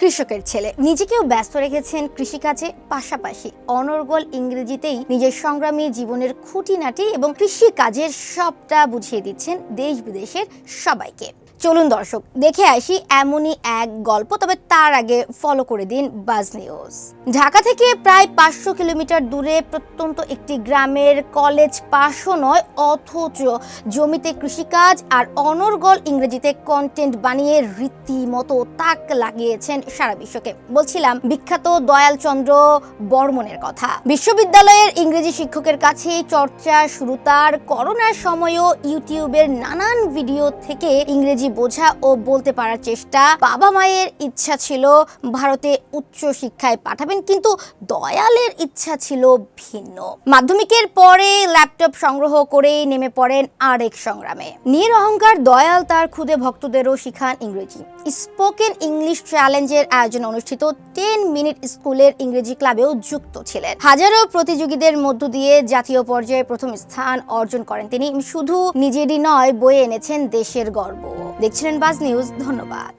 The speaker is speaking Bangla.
কৃষকের ছেলে। নিজেকেও ব্যস্ত রেখেছেন কৃষিকাজে পাশাপাশি অনর্গল ইংরেজিতেই নিজের সংগ্রামী জীবনের খুঁটিনাটি এবং কৃষিকাজের সবটা বুঝিয়ে দিচ্ছেন দেশ বিদেশের সবাইকে। চলুন দর্শক, দেখে আসি এমনই এক গল্প, তবে তার আগে ফলো করে দিন বাজ নিউজ ঢাকা থেকে প্রায় পাঁচশো কিলোমিটার দূরে প্রত্যন্ত একটি গ্রামের কলেজ পাশও নয়, অথচ জমিতে কৃষিকাজ আর অনর্গল ইংরেজিতে কন্টেন্ট বানিয়ে রীতিমতো তাক লাগিয়েছেন সারা বিশ্বকে। বলছিলাম, বিখ্যাত দয়ালচন্দ্র বর্মনের কথা। বিশ্ববিদ্যালয়ের ইংরেজি শিক্ষকের কাছে চর্চা শুরু তার করোনার সময়ও ইউটিউবের নানান ভিডিও থেকে ইংরেজি বোঝা ও বলতে পারার চেষ্টা। বাবা মায়ের ইচ্ছা ছিল ভারতে উচ্চ শিক্ষায় পাঠাবেন, কিন্তু দয়ালের ইচ্ছা ছিল ভিন্ন। মাধ্যমিকের পরে ল্যাপটপ সংগ্রহ করে নেমে পড়েন আরেক সংগ্রামে। নির অহংকার, দয়াল তার খুদে ভক্তদেরও শিখান ইংরেজি। স্পোকেন ইংলিশ চ্যালেঞ্জের আয়োজন অনুষ্ঠিত, টেন মিনিট স্কুলের ইংরেজি ক্লাবেও যুক্ত ছিলেন। হাজারো প্রতিযোগীদের মধ্য দিয়ে জাতীয় পর্যায়ে প্রথম স্থান অর্জন করেন তিনি। শুধু নিজেরই নয়, বয়ে এনেছেন দেশের গর্ব। দেখছিলেন বাজ নিউজ ধন্যবাদ।